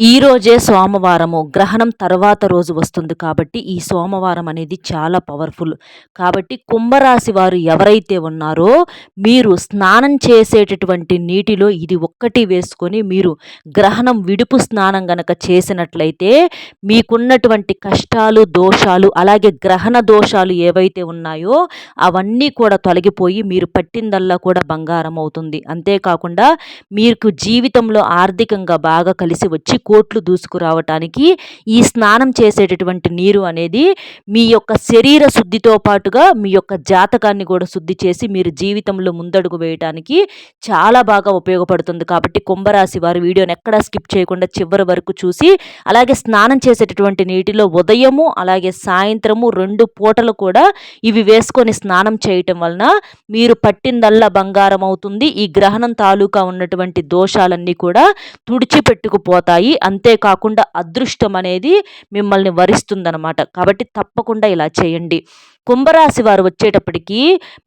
ఈ రోజే సోమవారము గ్రహణం తర్వాత రోజు వస్తుంది కాబట్టి ఈ సోమవారం అనేది చాలా పవర్ఫుల్. కాబట్టి కుంభరాశి వారు ఎవరైతే ఉన్నారో మీరు స్నానం చేసేటటువంటి నీటిలో ఇది ఒక్కటి వేసుకొని మీరు గ్రహణం విడుపు స్నానం గనక చేసినట్లయితే మీకున్నటువంటి కష్టాలు దోషాలు అలాగే గ్రహణ దోషాలు ఏవైతే ఉన్నాయో అవన్నీ కూడా తొలగిపోయి మీరు పట్టిందల్లా కూడా బంగారం అవుతుంది. అంతేకాకుండా మీకు జీవితంలో ఆర్థికంగా బాగా కలిసి వచ్చి కోట్లు దూసుకురావటానికి ఈ స్నానం చేసేటటువంటి నీరు అనేది మీ యొక్క శరీర శుద్ధితో పాటుగా మీ యొక్క జాతకాన్ని కూడా శుద్ధి చేసి మీరు జీవితంలో ముందడుగు వేయటానికి చాలా బాగా ఉపయోగపడుతుంది. కాబట్టి కుంభరాశి వారి వీడియోని ఎక్కడా స్కిప్ చేయకుండా చివరి వరకు చూసి అలాగే స్నానం చేసేటటువంటి నీటిలో ఉదయము అలాగే సాయంత్రము రెండు పూటలు కూడా ఇవి వేసుకొని స్నానం చేయటం వలన మీరు పట్టిందల్లా బంగారం అవుతుంది. ఈ గ్రహణం తాలూకా ఉన్నటువంటి దోషాలన్నీ కూడా తుడిచిపెట్టుకుపోతాయి. అంతేకాకుండా అదృష్టం అనేది మిమ్మల్ని వరిస్తుందనమాట కాబట్టి తప్పకుండా ఇలా చేయండి. కుంభరాశి వారు వచ్చేటప్పటికి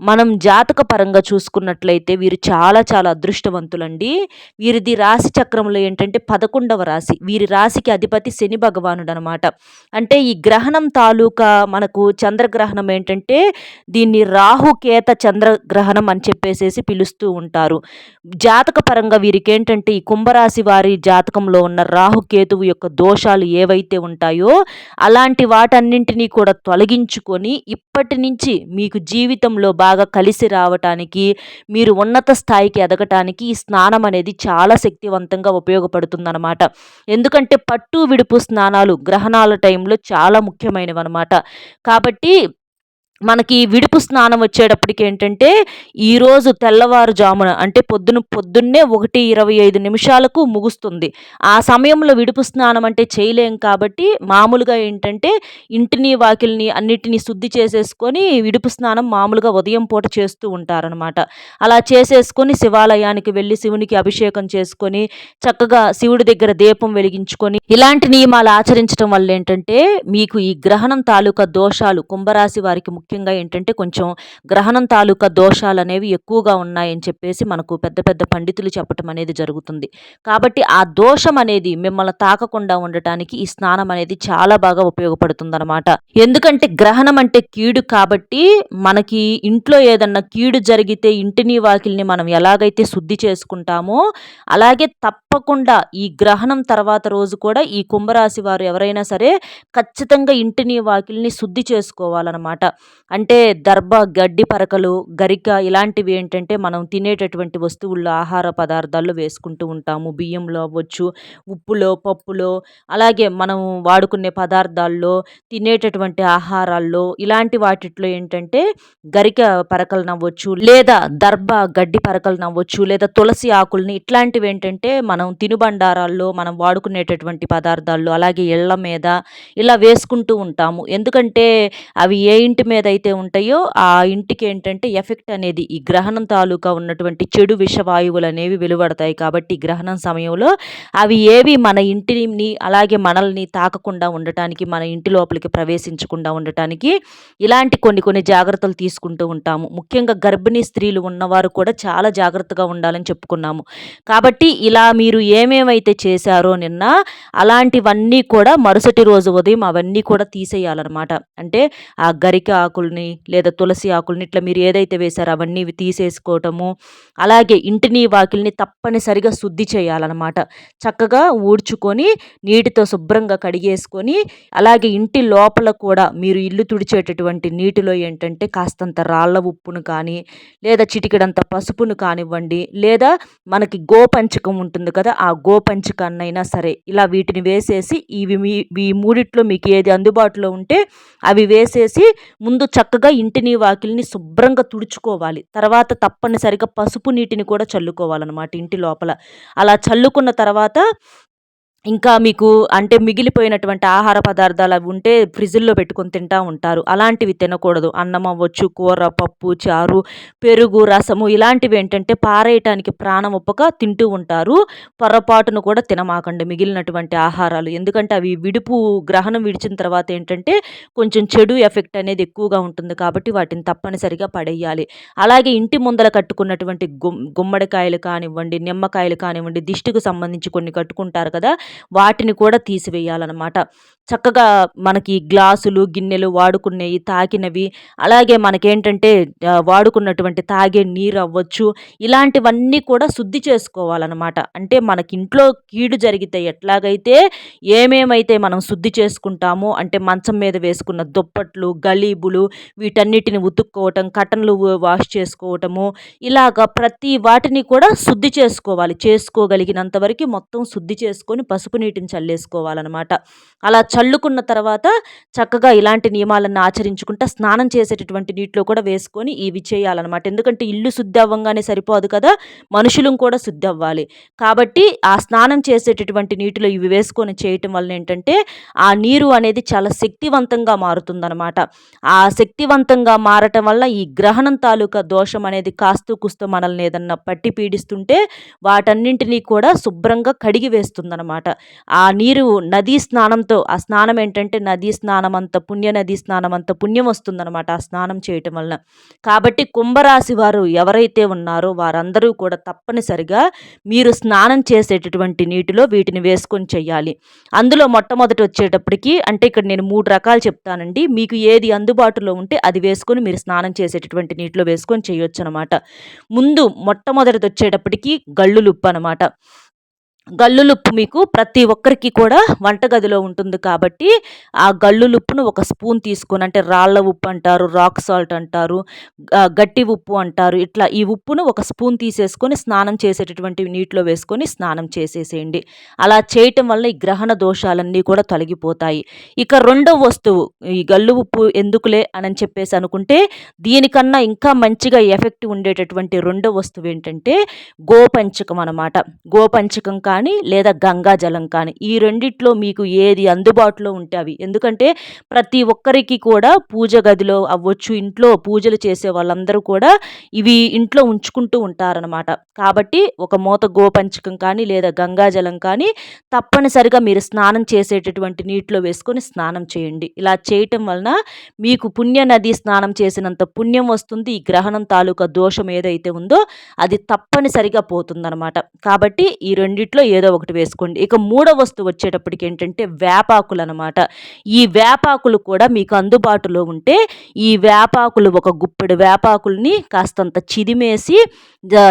మనం జాతక పరంగా చూసుకున్నట్లయితే వీరు చాలా చాలా అదృష్టవంతులండి. వీరిది రాశి చక్రంలో ఏంటంటే పదకొండవ రాశి. వీరి రాశికి అధిపతి శని భగవానుడు అనమాట అంటే ఈ గ్రహణం తాలూకా మనకు చంద్రగ్రహణం ఏంటంటే దీన్ని రాహుకేత చంద్రగ్రహణం అని చెప్పేసేసి పిలుస్తూ ఉంటారు. జాతక పరంగా వీరికి ఏంటంటే ఈ కుంభరాశి వారి జాతకంలో ఉన్న రాహుకేతువు యొక్క దోషాలు ఏవైతే ఉంటాయో అలాంటి వాటన్నింటినీ కూడా తొలగించుకొని ఇప్పటి నుంచి మీకు జీవితంలో బాగా కలిసి రావటానికి మీరు ఉన్నత స్థాయికి ఎదగటానికి ఈ స్నానం అనేది చాలా శక్తివంతంగా ఉపయోగపడుతుందన్నమాట. ఎందుకంటే పట్టు విడుపు స్నానాలు గ్రహణాల టైంలో చాలా ముఖ్యమైనవి అనమాట కాబట్టి మనకి విడుపు స్నానం వచ్చేటప్పటికి ఏంటంటే ఈరోజు తెల్లవారుజామున అంటే పొద్దున పొద్దున్నే ఒకటి ఇరవై ఐదు నిమిషాలకు ముగుస్తుంది. ఆ సమయంలో విడుపు స్నానం అంటే చేయలేం కాబట్టి మామూలుగా ఏంటంటే ఇంటిని వాకిల్ని అన్నిటినీ శుద్ధి చేసేసుకొని విడుపు స్నానం మామూలుగా ఉదయం పూట చేస్తూ ఉంటారనమాట అలా చేసేసుకొని శివాలయానికి వెళ్ళి శివునికి అభిషేకం చేసుకొని చక్కగా శివుడి దగ్గర దీపం వెలిగించుకొని ఇలాంటి నియమాలు ఆచరించడం వల్ల ఏంటంటే మీకు ఈ గ్రహణం తాలూకా దోషాలు కుంభరాశి వారికి ముఖ్యంగా ఏంటంటే కొంచెం గ్రహణం తాలూకా దోషాలు అనేవి ఎక్కువగా ఉన్నాయని చెప్పేసి మనకు పెద్ద పెద్ద పండితులు చెప్పటం అనేది జరుగుతుంది. కాబట్టి ఆ దోషం అనేది మిమ్మల్ని తాకకుండా ఉండటానికి ఈ స్నానం అనేది చాలా బాగా ఉపయోగపడుతుందన్నమాట. ఎందుకంటే గ్రహణం అంటే కీడు కాబట్టి మనకి ఇంట్లో ఏదన్నా కీడు జరిగితే ఇంటిని వాకిల్ని మనం ఎలాగైతే శుద్ధి చేసుకుంటామో అలాగే తప్పకుండా ఈ గ్రహణం తర్వాత రోజు కూడా ఈ కుంభరాశి వారు ఎవరైనా సరే ఖచ్చితంగా ఇంటిని వాకిల్ని శుద్ధి చేసుకోవాలన్నమాట. అంటే దర్భ గడ్డి పరకలు గరిక ఇలాంటివి ఏంటంటే మనం తినేటటువంటి వస్తువుల్లో ఆహార పదార్థాల్లో వేసుకుంటూ ఉంటాము. బియ్యంలో అవ్వచ్చు ఉప్పులో పప్పులో అలాగే మనం వాడుకునే పదార్థాల్లో తినేటటువంటి ఆహారాల్లో ఇలాంటి వాటిట్లో ఏంటంటే గరిక పరకలు నవ్వచ్చు లేదా దర్భ గడ్డి పరకలు నవ్వచ్చు లేదా తులసి ఆకుల్ని ఇట్లాంటివి ఏంటంటే మనం మనం తినుబండారాల్లో మనం వాడుకునేటటువంటి పదార్థాల్లో అలాగే ఇళ్ళ మీద ఇలా వేసుకుంటూ ఉంటాము. ఎందుకంటే అవి ఏ ఇంటి మీద అయితే ఉంటాయో ఆ ఇంటికి ఏంటంటే ఎఫెక్ట్ అనేది ఈ గ్రహణం తాలూకా ఉన్నటువంటి చెడు విషవాయువులు అనేవి వెలువడతాయి. కాబట్టి గ్రహణం సమయంలో అవి ఏవి మన ఇంటిని అలాగే మనల్ని తాకకుండా ఉండటానికి మన ఇంటి లోపలికి ప్రవేశించకుండా ఉండటానికి ఇలాంటి కొన్ని కొన్ని జాగ్రత్తలు తీసుకుంటూ ఉంటాము. ముఖ్యంగా గర్భిణీ స్త్రీలు ఉన్నవారు కూడా చాలా జాగ్రత్తగా ఉండాలని చెప్పుకున్నాము. కాబట్టి ఇలా మీరు మీరు ఏమేమైతే చేశారో నిన్న అలాంటివన్నీ కూడా మరుసటి రోజు ఉదయం అవన్నీ కూడా తీసేయాలన్నమాట. అంటే ఆ గరిక ఆకుల్ని లేదా తులసి ఆకుల్ని ఇట్లా మీరు ఏదైతే వేశారో అవన్నీ తీసేసుకోవటము అలాగే ఇంటిని వాకిల్ని తప్పనిసరిగా శుద్ధి చేయాలన్నమాట. చక్కగా ఊడ్చుకొని నీటితో శుభ్రంగా కడిగేసుకొని అలాగే ఇంటి లోపల కూడా మీరు ఇల్లు తుడిచేటటువంటి నీటిలో ఏంటంటే కాస్తంత రాళ్ళ ఉప్పును కానీ లేదా చిటికెడంత పసుపును కానివ్వండి లేదా మనకి గోపంచకం ఉంటుంది కదా ఆ గోపంచకాన్నైనా సరే. ఇలా వీటిని వేసేసి ఇవి మీ ఈ మూడిట్లో మీకు ఏది అందుబాటులో ఉంటే అవి వేసేసి ముందు చక్కగా ఇంటిని వాకిలిని శుభ్రంగా తుడుచుకోవాలి. తర్వాత తప్పనిసరిగా పసుపు నీటిని కూడా చల్లుకోవాలన్నమాట ఇంటి లోపల. అలా చల్లుకున్న తర్వాత ఇంకా మీకు అంటే మిగిలిపోయినటువంటి ఆహార పదార్థాలు అవి ఉంటే ఫ్రిడ్జ్లో పెట్టుకొని తింటూ ఉంటారు. అలాంటివి తినకూడదు. అన్నం అవ్వచ్చు కూర పప్పు చారు పెరుగు రసము ఇలాంటివి ఏంటంటే పారేయటానికి ప్రాణం ఒప్పక తింటూ ఉంటారు. పొరపాటును కూడా తినమాకండి మిగిలినటువంటి ఆహారాలు. ఎందుకంటే అవి విడుపు గ్రహణం విడిచిన తర్వాత ఏంటంటే కొంచెం చెడు ఎఫెక్ట్ అనేది ఎక్కువగా ఉంటుంది కాబట్టి వాటిని తప్పనిసరిగా పడేయాలి. అలాగే ఇంటి ముందర కట్టుకున్నటువంటి గుమ్మడికాయలు కానివ్వండి నిమ్మకాయలు కానివ్వండి దిష్టికి సంబంధించి కొన్ని కట్టుకుంటారు కదా వాటిని కూడా తీసివేయాలన్నమాట. చక్కగా మనకి గ్లాసులు గిన్నెలు వాడుకునేవి తాకినవి. అలాగే మనకేంటంటే వాడుకున్నటువంటి తాగే నీరు అవ్వచ్చు. ఇలాంటివన్నీ కూడా శుద్ధి చేసుకోవాలన్నమాట. అంటే మనకి ఇంట్లో కీడు జరిగితే ఎట్లాగైతే ఏమేమైతే మనం శుద్ధి చేసుకుంటామో అంటే మంచం మీద వేసుకున్న దుప్పట్లు గలీబులు వీటన్నిటిని ఉతుక్కోవటం కటన్లు వాష్ చేసుకోవటము ఇలాగ ప్రతి వాటిని కూడా శుద్ధి చేసుకోవాలి. చేసుకోగలిగినంత వరకు మొత్తం శుద్ధి చేసుకొని పసుపు నీటిని చల్లేసుకోవాలన్నమాట. అలా చల్లుకున్న తర్వాత చక్కగా ఇలాంటి నియమాలను ఆచరించుకుంటా స్నానం చేసేటటువంటి నీటిలో కూడా వేసుకొని ఇవి చేయాలన్నమాట ఎందుకంటే ఇల్లు శుద్ధి అవ్వంగానే సరిపోదు కదా మనుషులను కూడా శుద్ధి అవ్వాలి. కాబట్టి ఆ స్నానం చేసేటటువంటి నీటిలో ఇవి వేసుకొని చేయటం వల్ల ఏంటంటే ఆ నీరు అనేది చాలా శక్తివంతంగా మారుతుందన్నమాట. ఆ శక్తివంతంగా మారటం వల్ల ఈ గ్రహణం తాలూకా దోషం అనేది కాస్తూ కుస్తూ మనల్ని ఏదన్నా పట్టి పీడిస్తుంటే వాటన్నింటినీ కూడా శుభ్రంగా కడిగి వేస్తుందన్నమాట. ఆ నీరు నదీ స్నానంతో ఆ స్నానం ఏంటంటే నదీ స్నానం అంత పుణ్య నదీ స్నానం అంత పుణ్యం వస్తుందన్నమాట ఆ స్నానం చేయటం వలన. కాబట్టి కుంభరాశి వారు ఎవరైతే ఉన్నారో వారందరూ కూడా తప్పనిసరిగా మీరు స్నానం చేసేటటువంటి నీటిలో వీటిని వేసుకొని చెయ్యాలి. అందులో మొట్టమొదటి వచ్చేటప్పటికి అంటే ఇక్కడ నేను మూడు రకాలు చెప్తానండి. మీకు ఏది అందుబాటులో ఉంటే అది వేసుకొని మీరు స్నానం చేసేటటువంటి నీటిలో వేసుకొని చేయొచ్చు అనమాట ముందు మొట్టమొదటిది వచ్చేటప్పటికి గళ్ళులుప్పు అనమాట గల్లులుప్పు మీకు ప్రతి ఒక్కరికి కూడా వంటగదిలో ఉంటుంది కాబట్టి ఆ గల్లులుప్పును ఒక స్పూన్ తీసుకొని అంటే రాళ్ళ ఉప్పు అంటారు రాక్ సాల్ట్ అంటారు గట్టి ఉప్పు అంటారు ఇట్లా ఈ ఉప్పును ఒక స్పూన్ తీసేసుకొని స్నానం చేసేటటువంటి నీటిలో వేసుకొని స్నానం చేసేసేయండి. అలా చేయటం వల్ల ఈ గ్రహణ దోషాలన్నీ కూడా తొలగిపోతాయి. ఇక రెండో వస్తువు ఈ గల్లు ఉప్పు ఎందుకులే అని చెప్పేసి అనుకుంటే దీనికన్నా ఇంకా మంచిగా ఎఫెక్ట్ ఉండేటటువంటి రెండో వస్తువు ఏంటంటే గోపంచకం అనమాట గోపంచకం కానీ లేదా గంగా జలం కానీ. ఈ రెండిట్లో మీకు ఏది అందుబాటులో ఉంటే అవి. ఎందుకంటే ప్రతి ఒక్కరికి కూడా పూజ గదిలో అవ్వచ్చు ఇంట్లో పూజలు చేసే వాళ్ళందరూ కూడా ఇవి ఇంట్లో ఉంచుకుంటూ ఉంటారనమాట కాబట్టి ఒక మూత గోపంచకం కానీ లేదా గంగా జలం కానీ తప్పనిసరిగా మీరు స్నానం చేసేటటువంటి నీటిలో వేసుకొని స్నానం చేయండి. ఇలా చేయటం వలన మీకు పుణ్య నది స్నానం చేసినంత పుణ్యం వస్తుంది. ఈ గ్రహణం తాలూకా దోషం ఏదైతే ఉందో అది తప్పనిసరిగా పోతుందనమాట కాబట్టి ఈ రెండిట్లో ఏదో ఒకటి వేసుకోండి. ఇక మూడవ వస్తువు వచ్చేటప్పటికి ఏంటంటే వేపాకులు అనమాట ఈ వేపాకులు కూడా మీకు అందుబాటులో ఉంటే ఈ వేపాకులు ఒక గుప్పెడు వేపాకుల్ని కాస్తంత చిదిమేసి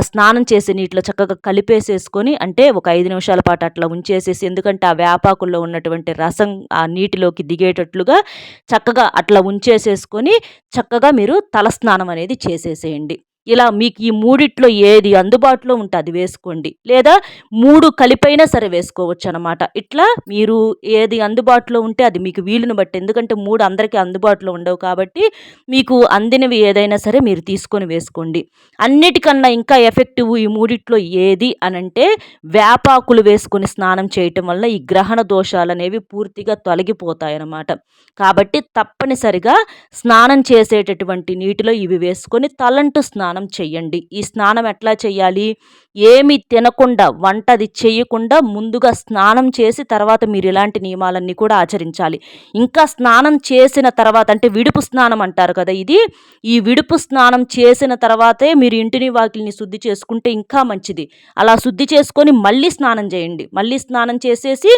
స్నానం చేసే నీటిలో చక్కగా కలిపేసేసుకొని అంటే ఒక ఐదు నిమిషాల పాటు అట్లా ఉంచేసేసి ఎందుకంటే ఆ వేపాకుల్లో ఉన్నటువంటి రసం ఆ నీటిలోకి దిగేటట్లుగా చక్కగా అట్లా ఉంచేసేసుకొని చక్కగా మీరు తలస్నానం అనేది చేసేసేయండి. ఇలా మీకు ఈ మూడిట్లో ఏది అందుబాటులో ఉంటే అది వేసుకోండి. లేదా మూడు కలిపైనా సరే వేసుకోవచ్చు అనమాట ఇట్లా మీరు ఏది అందుబాటులో ఉంటే అది మీకు వీలుని బట్టి. ఎందుకంటే మూడు అందరికీ అందుబాటులో ఉండవు కాబట్టి మీకు అందినవి ఏదైనా సరే మీరు తీసుకొని వేసుకోండి. అన్నిటికన్నా ఇంకా ఎఫెక్టివ్ ఈ మూడిట్లో ఏది అనంటే వేపాకులు వేసుకొని స్నానం చేయటం వల్ల ఈ గ్రహణ దోషాలు అనేవి పూర్తిగా తొలగిపోతాయి అన్నమాట. కాబట్టి తప్పనిసరిగా స్నానం చేసేటటువంటి నీటిలో ఇవి వేసుకొని తలంటు స్నానం స్నానం చెయ్యండి. ఈ స్నానం ఎట్లా చేయాలి ఏమి తినకుండా వంట అది చేయకుండా ముందుగా స్నానం చేసి తర్వాత మీరు ఇలాంటి నియమాలన్నీ కూడా ఆచరించాలి. ఇంకా స్నానం చేసిన తర్వాత అంటే విడుపు స్నానం అంటారు కదా ఇది ఈ విడుపు స్నానం చేసిన తర్వాతే మీరు ఇంటిని వాకిల్ని శుద్ధి చేసుకుంటే ఇంకా మంచిది. అలా శుద్ధి చేసుకొని మళ్ళీ స్నానం చేయండి. మళ్ళీ స్నానం చేసేసి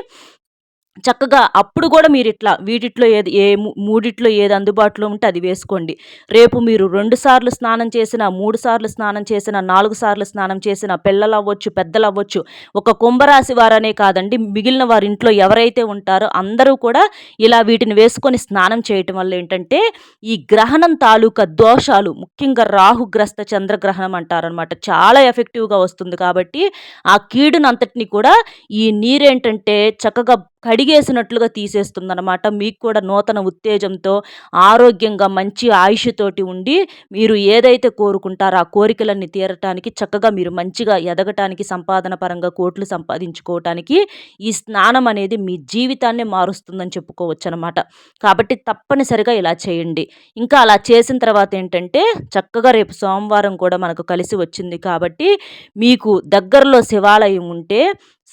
చక్కగా అప్పుడు కూడా మీరు ఇట్లా వీటిట్లో ఏది ఏ మూడిట్లో ఏది అందుబాటులో ఉంటే అది వేసుకోండి. రేపు మీరు రెండు సార్లు స్నానం చేసిన మూడు సార్లు స్నానం చేసిన నాలుగు సార్లు స్నానం చేసిన పిల్లలు అవ్వచ్చు పెద్దలు అవ్వచ్చు ఒక కుంభరాశి వారనే కాదండి మిగిలిన వారి ఇంట్లో ఎవరైతే ఉంటారో అందరూ కూడా ఇలా వీటిని వేసుకొని స్నానం చేయటం వల్ల ఏంటంటే ఈ గ్రహణం తాలూకా దోషాలు ముఖ్యంగా రాహుగ్రస్త చంద్రగ్రహణం అంటారనమాట చాలా ఎఫెక్టివ్గా వస్తుంది కాబట్టి ఆ కీడునంతటిని కూడా ఈ నీరేంటంటే చక్కగా కడిగేసినట్లుగా తీసేస్తుందనమాట మీకు కూడా నూతన ఉత్తేజంతో ఆరోగ్యంగా మంచి ఆయుష్తోటి ఉండి మీరు ఏదైతే కోరుకుంటారో ఆ కోరికలన్నీ తీరటానికి చక్కగా మీరు మంచిగా ఎదగటానికి సంపాదన పరంగా కోట్లు సంపాదించుకోవటానికి ఈ స్నానం అనేది మీ జీవితాన్ని మారుస్తుందని చెప్పుకోవచ్చు అనమాట కాబట్టి తప్పనిసరిగా ఇలా చేయండి. ఇంకా అలా చేసిన తర్వాత ఏంటంటే చక్కగా రేపు సోమవారం కూడా మనకు కలిసి వచ్చింది కాబట్టి మీకు దగ్గరలో శివాలయం ఉంటే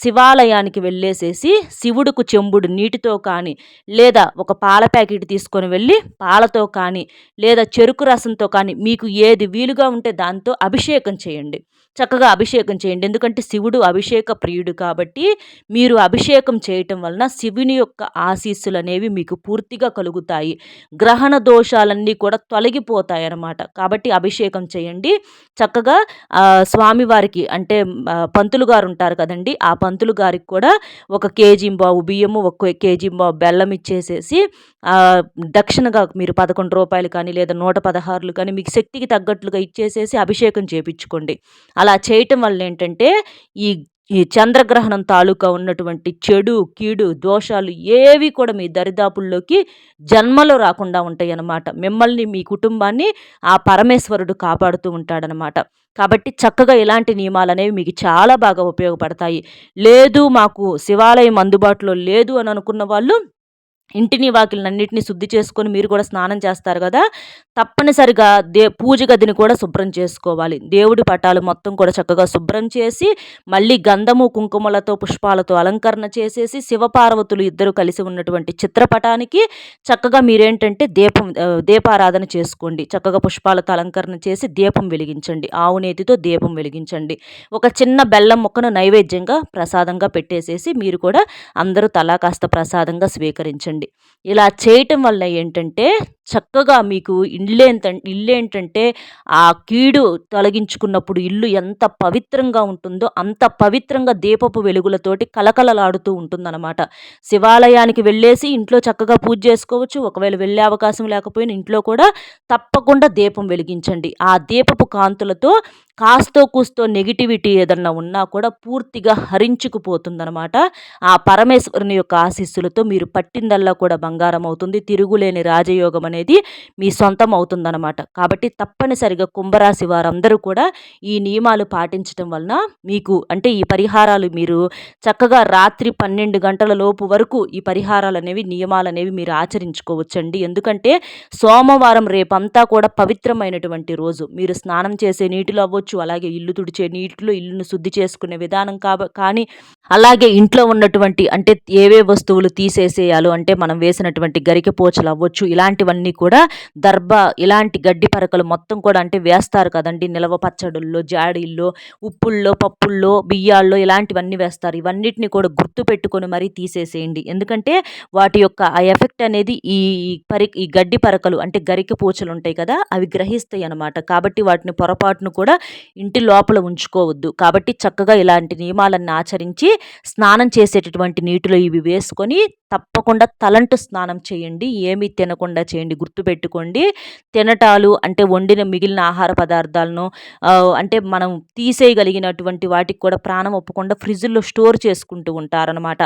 శివాలయానికి వెళ్ళేసేసి శివుడుకు చెంబుడు నీటితో కానీ లేదా ఒక పాల ప్యాకెట్ తీసుకొని వెళ్ళి పాలతో కానీ లేదా చెరుకు రసంతో కానీ మీకు ఏది వీలుగా ఉంటే దాంతో అభిషేకం చేయండి. చక్కగా అభిషేకం చేయండి. ఎందుకంటే శివుడు అభిషేక ప్రియుడు కాబట్టి మీరు అభిషేకం చేయటం వలన శివుని యొక్క ఆశీస్సులు అనేవి మీకు పూర్తిగా కలుగుతాయి. గ్రహణ దోషాలన్నీ కూడా తొలగిపోతాయి అన్నమాట. కాబట్టి అభిషేకం చేయండి. చక్కగా స్వామివారికి అంటే పంతులు గారు ఉంటారు కదండి. ఆ పంతులు గారికి కూడా ఒక కేజీ బావు బియ్యము ఒక కేజీ బావు బెల్లం ఇచ్చేసేసి దక్షిణగా మీరు పదకొండు రూపాయలు కానీ లేదా నూట పదహారులు కానీ మీకు శక్తికి తగ్గట్లుగా ఇచ్చేసేసి అభిషేకం చేపించుకోండి. అలా చేయటం వల్ల ఏంటంటే ఈ ఈ చంద్రగ్రహణం తాలూకా ఉన్నటువంటి చెడు కీడు దోషాలు ఏవి కూడా మీ దరిదాపుల్లోకి జన్మలో రాకుండా ఉంటాయి అన్నమాట మిమ్మల్ని మీ కుటుంబాన్ని ఆ పరమేశ్వరుడు కాపాడుతూ ఉంటాడనమాట కాబట్టి చక్కగా ఇలాంటి నియమాలు అనేవి మీకు చాలా బాగా ఉపయోగపడతాయి. లేదు మాకు శివాలయం అందుబాటులో లేదు అని అనుకున్న వాళ్ళు ఇంటిని వాకిలన్నింటినీ శుద్ధి చేసుకొని మీరు కూడా స్నానం చేస్తారు కదా తప్పనిసరిగా దే పూజ గదిని కూడా శుభ్రం చేసుకోవాలి. దేవుడి పటాలు మొత్తం కూడా చక్కగా శుభ్రం చేసి మళ్ళీ గంధము కుంకుమలతో పుష్పాలతో అలంకరణ చేసేసి శివపార్వతులు ఇద్దరు కలిసి ఉన్నటువంటి చిత్రపటానికి చక్కగా మీరేంటంటే దీపం దీపారాధన చేసుకోండి. చక్కగా పుష్పాలతో అలంకరణ చేసి దీపం వెలిగించండి. ఆవు నేతితో దీపం వెలిగించండి. ఒక చిన్న బెల్లం ముక్కను నైవేద్యంగా ప్రసాదంగా పెట్టేసేసి మీరు కూడా అందరూ తలా కాస్త ప్రసాదంగా స్వీకరించండి. చేయండి. ఇలా చేయటం వల్ల ఏంటంటే చక్కగా మీకు ఇల్లు ఇల్లేంటంటే ఇల్లు ఏంటంటే ఆ కీడు తొలగించుకున్నప్పుడు ఇల్లు ఎంత పవిత్రంగా ఉంటుందో అంత పవిత్రంగా దీపపు వెలుగులతోటి కలకలలాడుతూ ఉంటుందన్నమాట. శివాలయానికి వెళ్ళేసి ఇంట్లో చక్కగా పూజ చేసుకోవచ్చు. ఒకవేళ వెళ్ళే అవకాశం లేకపోయినా ఇంట్లో కూడా తప్పకుండా దీపం వెలిగించండి. ఆ దీపపు కాంతులతో కాస్తో కూస్తో నెగిటివిటీ ఏదన్నా ఉన్నా కూడా పూర్తిగా హరించుకుపోతుందనమాట ఆ పరమేశ్వరుని యొక్క ఆశీస్సులతో మీరు పట్టిందల్లా కూడా బంగారం అవుతుంది. తిరుగులేని రాజయోగం అనేది మీ సొంతం అవుతుందన్నమాట కాబట్టి తప్పనిసరిగా కుంభరాశి వారందరూ కూడా ఈ నియమాలు పాటించడం వలన మీకు అంటే ఈ పరిహారాలు మీరు చక్కగా రాత్రి పన్నెండు గంటల లోపు వరకు ఈ పరిహారాలు అనేవి నియమాలు అనేవి మీరు ఆచరించుకోవచ్చండి. ఎందుకంటే సోమవారం రేపంతా కూడా పవిత్రమైనటువంటి రోజు. మీరు స్నానం చేసే నీటిలో అవ్వచ్చు అలాగే ఇల్లు తుడిచే నీటిలో ఇల్లును శుద్ధి చేసుకునే విధానం కాబ కానీ అలాగే ఇంట్లో ఉన్నటువంటి అంటే ఏవే వస్తువులు తీసేసేయాలో అంటే మనం వేసినటువంటి గరిక పోచలు అవ్వచ్చు ఇలాంటివన్నీ కూడా దర్భ ఇలాంటి గడ్డి పరకలు మొత్తం కూడా అంటే వేస్తారు కదండి. నిలవ పచ్చడుల్లో జాడీల్లో ఉప్పుల్లో పప్పుల్లో బియ్యాల్లో ఇలాంటివన్నీ వేస్తారు. ఇవన్నిటిని కూడా గుర్తు పెట్టుకొని మరీ తీసేసేయండి. ఎందుకంటే వాటి యొక్క ఆ ఎఫెక్ట్ అనేది ఈ పరి ఈ గడ్డి పరకలు అంటే గరిక పూచలు ఉంటాయి కదా అవి గ్రహిస్తాయి అనమాట కాబట్టి వాటిని పొరపాటును కూడా ఇంటి లోపల ఉంచుకోవద్దు. కాబట్టి చక్కగా ఇలాంటి నియమాలన్నీ ఆచరించి స్నానం చేసేటటువంటి నీటిలో ఇవి వేసుకొని తప్పకుండా తలంటు స్నానం చేయండి. ఏమీ తినకుండా చేయండి. గుర్తుపెట్టుకోండి. తినటాలు అంటే వండిన మిగిలిన ఆహార పదార్థాలను అంటే మనం తీసేయగలిగినటువంటి వాటికి కూడా ప్రాణం ఒప్పకుండా ఫ్రిడ్జ్లో స్టోర్ చేసుకుంటూ ఉంటారనమాట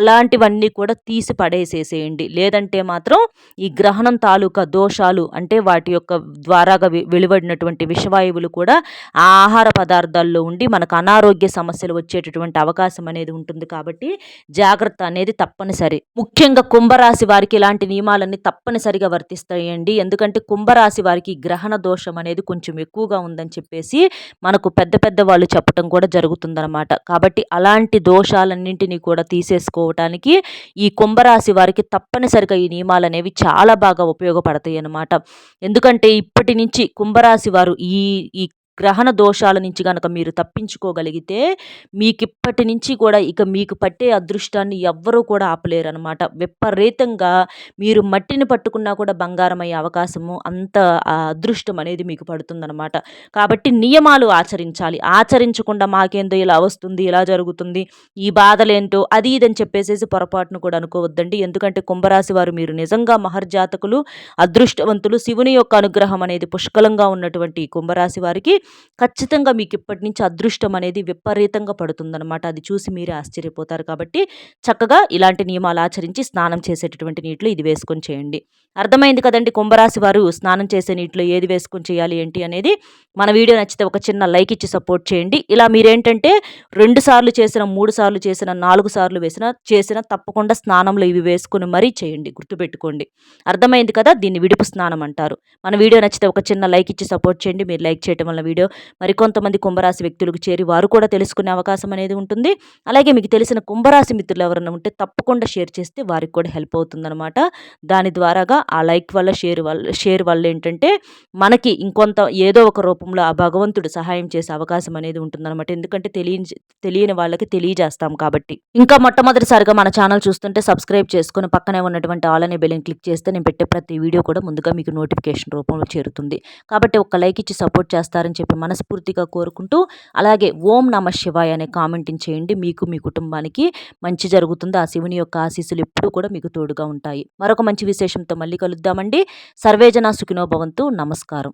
అలాంటివన్నీ కూడా తీసి పడేసేసేయండి. లేదంటే మాత్రం ఈ గ్రహణం తాలూకా దోషాలు అంటే వాటి యొక్క ద్వారాగా వెలువడినటువంటి విషవాయువులు కూడా ఆ ఆహార పదార్థాల్లో ఉండి మనకు అనారోగ్య సమస్యలు వచ్చేటటువంటి అవకాశం అనేది ఉంటుంది కాబట్టి జాగ్రత్త అనేది తప్పనిసరి. ముఖ్యంగా కుంభరాశి వారికి ఇలాంటి నియమాలన్నీ తప్పనిసరిగా వర్తిస్తాయండి ఎందుకంటే కుంభరాశి వారికి గ్రహణ దోషం అనేది కొంచెం ఎక్కువగా ఉందని చెప్పేసి మనకు పెద్ద పెద్ద వాళ్ళు చెప్పడం కూడా జరుగుతుందనమాట కాబట్టి అలాంటి దోషాలన్నింటినీ కూడా తీసేసుకోవటానికి ఈ కుంభరాశి వారికి తప్పనిసరిగా ఈ నియమాలు అనేవి చాలా బాగా ఉపయోగపడతాయి అన్నమాట ఎందుకంటే ఇప్పటి నుంచి కుంభరాశి వారు ఈ ఈ గ్రహణ దోషాల నుంచి కనుక మీరు తప్పించుకోగలిగితే మీకు ఇప్పటి నుంచి కూడా ఇక మీకు పట్టే అదృష్టాన్ని ఎవ్వరూ కూడా ఆపలేరు అనమాట విపరీతంగా మీరు మట్టిని పట్టుకున్నా కూడా బంగారం అయ్యే అవకాశము అంత అదృష్టం అనేది మీకు పడుతుందనమాట కాబట్టి నియమాలు ఆచరించాలి. ఆచరించకుండా మాకేందో ఇలా వస్తుంది ఇలా జరుగుతుంది ఈ బాధలేంటో అది ఇదని చెప్పేసేసి పొరపాటును కూడా అనుకోవద్దండి. ఎందుకంటే కుంభరాశి వారు మీరు నిజంగా మహర్జాతకులు అదృష్టవంతులు శివుని యొక్క అనుగ్రహం అనేది పుష్కలంగా ఉన్నటువంటి కుంభరాశి వారికి ఖచ్చితంగా మీకు ఇప్పటి నుంచి అదృష్టం అనేది విపరీతంగా పడుతుందనమాట అది చూసి మీరే ఆశ్చర్యపోతారు కాబట్టి చక్కగా ఇలాంటి నియమాలు ఆచరించి స్నానం చేసేటటువంటి నీటిలో ఇది వేసుకొని చేయండి. అర్థమైంది కదండి కుంభరాశి వారు స్నానం చేసే నీటిలో ఏది వేసుకొని చేయాలి ఏంటి అనేది? మన వీడియో నచ్చితే ఒక చిన్న లైక్ ఇచ్చి సపోర్ట్ చేయండి. ఇలా మీరేంటంటే రెండు సార్లు చేసిన మూడు సార్లు చేసిన నాలుగు సార్లు వేసిన చేసిన తప్పకుండా స్నానంలో ఇవి వేసుకుని మరీ చేయండి. గుర్తుపెట్టుకోండి. అర్థమైంది కదా? దీన్ని విడుపు స్నానం అంటారు. మన వీడియో నచ్చితే ఒక చిన్న లైక్ ఇచ్చి సపోర్ట్ చేయండి. మీరు లైక్ చేయడం వల్ల వీడియో వీడియో మరికొంతమంది కుంభరాశి వ్యక్తులకు చేరి వారు కూడా తెలుసుకునే అవకాశం అనేది ఉంటుంది. అలాగే మీకు తెలిసిన కుంభరాశి మిత్రులు ఎవరైనా ఉంటే తప్పకుండా షేర్ చేస్తే వారికి కూడా హెల్ప్ అవుతుందన్నమాట. దాని ద్వారాగా ఆ లైక్ వల్ల షేర్ వల్ల షేర్ వల్ల ఏంటంటే మనకి ఇంకొంత ఏదో ఒక రూపంలో ఆ భగవంతుడు సహాయం చేసే అవకాశం అనేది ఉంటుందన్నమాట. ఎందుకంటే తెలియని తెలియని వాళ్ళకి తెలియజేస్తాం కాబట్టి. ఇంకా మొట్టమొదటిసారిగా మన ఛానల్ చూస్తుంటే సబ్స్క్రైబ్ చేసుకుని పక్కనే ఉన్నటువంటి ఆల్ అనే బెల్ని క్లిక్ చేస్తే నేను పెట్టే ప్రతి వీడియో కూడా ముందుగా మీకు నోటిఫికేషన్ రూపంలో చేరుతుంది. కాబట్టి ఒక లైక్ ఇచ్చి సపోర్ట్ చేస్తారని చెప్పి మనస్ఫూర్తిగా కోరుకుంటూ అలాగే ఓం నమ శివాయ అనే కామెంటింగ్ చేయండి. మీకు మీ కుటుంబానికి మంచి జరుగుతుంది. ఆ శివుని యొక్క ఆశీస్సులు ఎప్పుడూ కూడా మీకు తోడుగా ఉంటాయి. మరొక మంచి విశేషంతో మళ్ళీ కలుద్దామండి. సర్వేజన సుఖినోభవంతు నమస్కారం.